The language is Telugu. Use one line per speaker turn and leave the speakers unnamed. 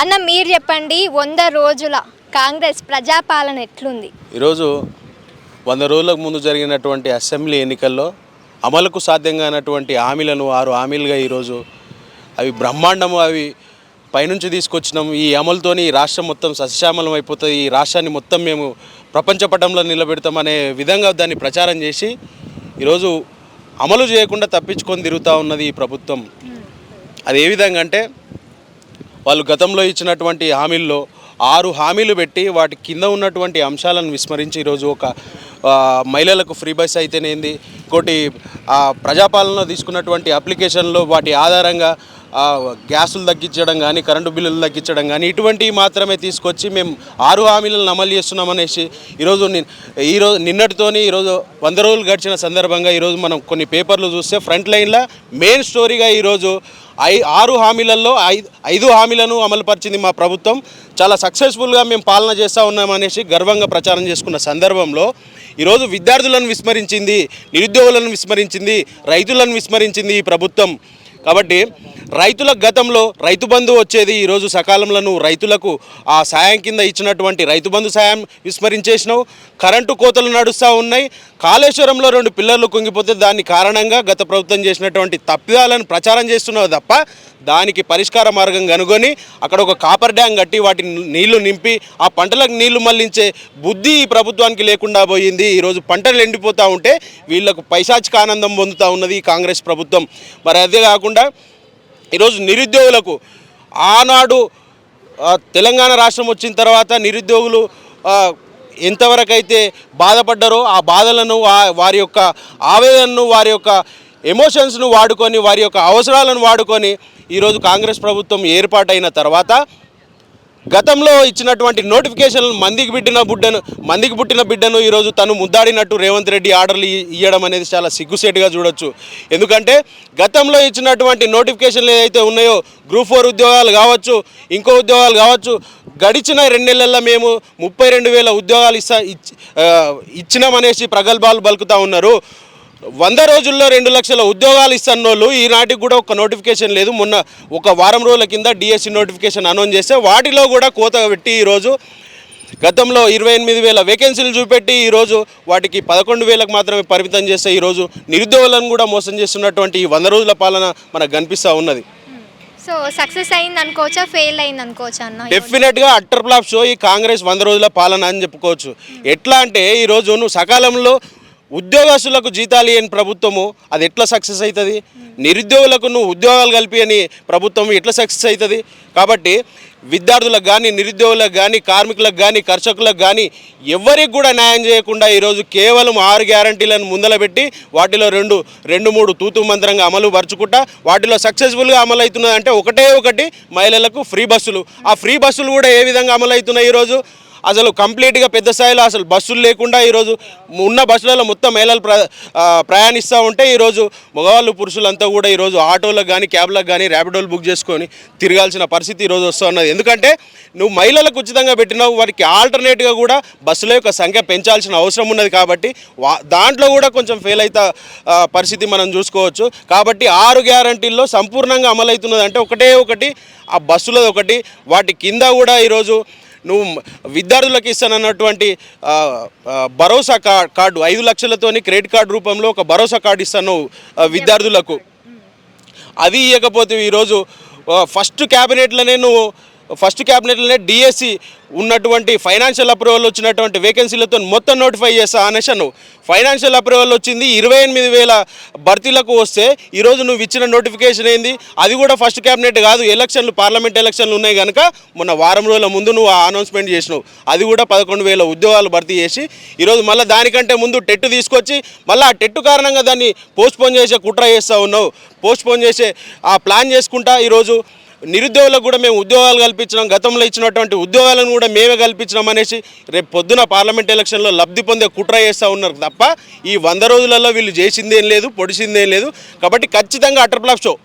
అన్న మీరు చెప్పండి వంద రోజుల కాంగ్రెస్ ప్రజాపాలన ఎట్లుంది?
ఈరోజు వంద రోజులకు ముందు జరిగినటువంటి అసెంబ్లీ ఎన్నికల్లో అమలుకు సాధ్యం కానటువంటి హామీలను ఆరు హామీలుగా ఈరోజు అవి బ్రహ్మాండము అవి పైనుంచి తీసుకొచ్చినాం ఈ అమలుతోని ఈ రాష్ట్రం మొత్తం సస్యశ్యామలం అయిపోతుంది. ఈ రాష్ట్రాన్ని మొత్తం మేము ప్రపంచ పటంలో నిలబెడతామనే విధంగా దాన్ని ప్రచారం చేసి ఈరోజు అమలు చేయకుండా తప్పించుకొని తిరుగుతూ ఉన్నది ఈ ప్రభుత్వం. అది ఏ విధంగా అంటే వాళ్ళు గతంలో ఇచ్చినటువంటి హామీల్లో ఆరు హామీలు పెట్టి వాటి కింద ఉన్నటువంటి అంశాలను విస్మరించి ఈరోజు ఒక మహిళలకు ఫ్రీ బస్ అయితేనేంది ఇంకోటి ఆ, ప్రజాపాలనలో తీసుకున్నటువంటి అప్లికేషన్లో వాటి ఆధారంగా గ్యాసులు తగ్గించడం కానీ కరెంటు బిల్లులు తగ్గించడం కానీ ఇటువంటివి మాత్రమే తీసుకొచ్చి మేము ఆరు హామీలను అమలు చేస్తున్నామనేసి ఈరోజు ఈరోజు నిన్నటితోని ఈరోజు వంద రోజులు గడిచిన సందర్భంగా ఈరోజు మనం కొన్ని పేపర్లు చూస్తే ఫ్రంట్ లైన్లో మెయిన్ స్టోరీగా ఈరోజు ఐ ఆరు హామీలలో ఐదు ఐదు హామీలను అమలుపరిచింది మా ప్రభుత్వం. చాలా సక్సెస్ఫుల్గా మేము పాలన చేస్తూ ఉన్నామనేసి గర్వంగా ప్రచారం చేసుకున్న సందర్భంలో ఈరోజు విద్యార్థులను విస్మరించింది నిరుద్యోగులను విస్మరించింది రైతులను విస్మరించింది ఈ ప్రభుత్వం. కాబట్టి రైతుల గతంలో రైతు బంధు వచ్చేది ఈరోజు సకాలంలో నువ్వు రైతులకు ఆ సాయం కింద ఇచ్చినటువంటి రైతు బంధు సాయం విస్మరించేసినావు. కరెంటు కోతలు నడుస్తూ ఉన్నాయి. కాళేశ్వరంలో రెండు పిల్లర్లు కుంగిపోతే దాని కారణంగా గత ప్రభుత్వం చేసినటువంటి తప్పిదాలను ప్రచారం చేస్తున్నావు తప్ప దానికి పరిష్కార మార్గం కనుగొని అక్కడ ఒక కాపర్ డ్యాం కట్టి వాటి నీళ్ళు నింపి ఆ పంటలకు నీళ్ళు మళ్ళించే బుద్ధి ఈ ప్రభుత్వానికి లేకుండా పోయింది. ఈరోజు పంటలు ఎండిపోతూ ఉంటే వీళ్ళకు పైశాచిక ఆనందం పొందుతూ ఉన్నది ఈ కాంగ్రెస్ ప్రభుత్వం. మరి అదే కాకుండా ఈరోజు నిరుద్యోగులకు ఆనాడు తెలంగాణ రాష్ట్రం వచ్చిన తర్వాత నిరుద్యోగులు ఎంతవరకైతే ఎంతవరకు అయితే బాధపడ్డారో ఆ బాధలను వారి యొక్క ఆవేదనను వారి యొక్క ఎమోషన్స్ను వాడుకొని వారి యొక్క అవసరాలను వాడుకొని ఈరోజు కాంగ్రెస్ ప్రభుత్వం ఏర్పాటైన తర్వాత గతంలో ఇచ్చినటువంటి నోటిఫికేషన్లు మందికి బిడ్డిన బిడ్డను మందికి పుట్టిన బిడ్డను ఈరోజు తను ముద్దాడినట్టు రేవంత్ రెడ్డి ఆర్డర్లు ఇవ్వడం అనేది చాలా సిగ్గుసేటుగా చూడొచ్చు. ఎందుకంటే గతంలో ఇచ్చినటువంటి నోటిఫికేషన్లు ఏదైతే ఉన్నాయో గ్రూప్ ఫోర్ ఉద్యోగాలు కావచ్చు ఇంకో ఉద్యోగాలు కావచ్చు గడిచిన రెండేళ్ళలో మేము ముప్పై రెండు వేల ఉద్యోగాలు ఇస్తా ఇచ్చినామనేసి ప్రగల్భాలు బలుకుతూ ఉన్నారు. వంద రోజుల్లో రెండు లక్షల ఉద్యోగాలు ఇస్తున్నోళ్ళు ఈనాటికి కూడా ఒక నోటిఫికేషన్ లేదు. మొన్న ఒక వారం రోజుల కింద డిఎస్సి నోటిఫికేషన్ అనౌన్స్ చేస్తే వాటిలో కూడా కోత పెట్టి ఈరోజు గతంలో ఇరవై ఎనిమిది వేల వేకెన్సీలు చూపెట్టి ఈరోజు వాటికి పదకొండు వేలకు మాత్రమే పరిమితం చేస్తే ఈరోజు నిరుద్యోగులను కూడా మోసం చేస్తున్నటువంటి ఈ వంద రోజుల పాలన మనకు కనిపిస్తూ ఉన్నది.
సో సక్సెస్ అయింది అనుకోవచ్చా? ఫెయిల్ అయింది అనుకోవచ్చా అన్న
డెఫినెట్గా అట్టర్ ఫ్లాప్ షో ఈ కాంగ్రెస్ వంద రోజుల పాలన అని చెప్పుకోవచ్చు. ఎట్లా అంటే ఈరోజు నువ్వు సకాలంలో ఉద్యోగస్తులకు జీతాలు ఇవ్వని ప్రభుత్వము అది ఎట్లా సక్సెస్ అవుతుంది నిరుద్యోగులకు నువ్వు ఉద్యోగాలు కలిపి అని ప్రభుత్వం ఎట్లా సక్సెస్ అవుతుంది కాబట్టి విద్యార్థులకు కానీ నిరుద్యోగులకు కానీ కార్మికులకు కానీ కర్షకులకు కానీ ఎవరికి కూడా న్యాయం చేయకుండా ఈరోజు కేవలం ఆరు గ్యారంటీలను ముందల పెట్టి వాటిలో రెండు రెండు మూడు తూతు మంత్రంగా అమలు పరుచుకుంటా వాటిలో సక్సెస్ఫుల్గా అమలు అంటే ఒకటే ఒకటి మహిళలకు ఫ్రీ బస్సులు. ఆ ఫ్రీ బస్సులు కూడా ఏ విధంగా అమలు అవుతున్నాయి ఈరోజు? అసలు కంప్లీట్గా పెద్ద స్థాయిలో అసలు బస్సులు లేకుండా ఈరోజు ఉన్న బస్సులలో మొత్తం మహిళలు ప్ర ప్రయాణిస్తూ ఉంటే ఈరోజు మగవాళ్ళు పురుషులంతా కూడా ఈరోజు ఆటోలకు కానీ క్యాబ్లకు కానీ ర్యాపిడోలు బుక్ చేసుకొని తిరగాల్సిన పరిస్థితి ఈరోజు వస్తూ ఉన్నది ఎందుకంటే నువ్వు మహిళలకు ఉచితంగా పెట్టినావు వారికి ఆల్టర్నేట్గా కూడా బస్సుల యొక్క సంఖ్య పెంచాల్సిన అవసరం ఉన్నది కాబట్టి వా దాంట్లో కూడా కొంచెం ఫెయిల్ అవుతా పరిస్థితి మనం చూసుకోవచ్చు. కాబట్టి ఆరు గ్యారంటీల్లో సంపూర్ణంగా అమలవుతున్నది అంటే ఒకటే ఒకటి ఆ బస్సులది ఒకటి వాటి కింద కూడా ఈరోజు నువ్వు విద్యార్థులకు ఇస్తానన్నటువంటి భరోసా కార్డు ఐదు లక్షలతోని క్రెడిట్ కార్డు రూపంలో ఒక భరోసా కార్డు ఇస్తాను విద్యార్థులకు. అది ఇవ్వకపోతే ఈరోజు ఫస్ట్ క్యాబినెట్లోనే నువ్వు ఫస్ట్ క్యాబినెట్లోనే డిఎస్సి ఉన్నటువంటి ఫైనాన్షియల్ అప్రూవల్ వచ్చినటువంటి వేకెన్సీలతో మొత్తం నోటిఫై చేస్తా అనేసి నువ్వు ఫైనాన్షియల్ అప్రూవల్ వచ్చింది ఇరవై ఎనిమిది వేల భర్తీలకు వస్తే ఈరోజు నువ్వు ఇచ్చిన నోటిఫికేషన్ ఏంది? అది కూడా ఫస్ట్ క్యాబినెట్ కాదు ఎలక్షన్లు పార్లమెంట్ ఎలక్షన్లు ఉన్నాయి కనుక మొన్న వారం రోజుల ముందు నువ్వు ఆ అనౌన్స్మెంట్ చేసినావు. అది కూడా పదకొండు వేల ఉద్యోగాలు భర్తీ చేసి ఈరోజు మళ్ళీ దానికంటే ముందు టెట్ తీసుకొచ్చి మళ్ళీ ఆ టెట్ కారణంగా దాన్ని పోస్ట్పోన్ చేసే కుట్ర చేస్తూ ఉన్నావు. పోస్ట్పోన్ చేసే ఆ ప్లాన్ చేసుకుంటా ఈరోజు నిరుద్యోగులకు కూడా మేము ఉద్యోగాలు కల్పించినాం గతంలో ఇచ్చినటువంటి ఉద్యోగాలను కూడా మేమే కల్పించినాం అనేసి రేపు పొద్దున పార్లమెంట్ ఎలక్షన్లో లబ్ధి పొందే కుట్ర చేస్తూ ఉన్నారు తప్ప ఈ వంద రోజులలో వీళ్ళు చేసిందేం లేదు పొడిచిందేం లేదు. కాబట్టి ఖచ్చితంగా అటర్ ఫ్లాప్ షో.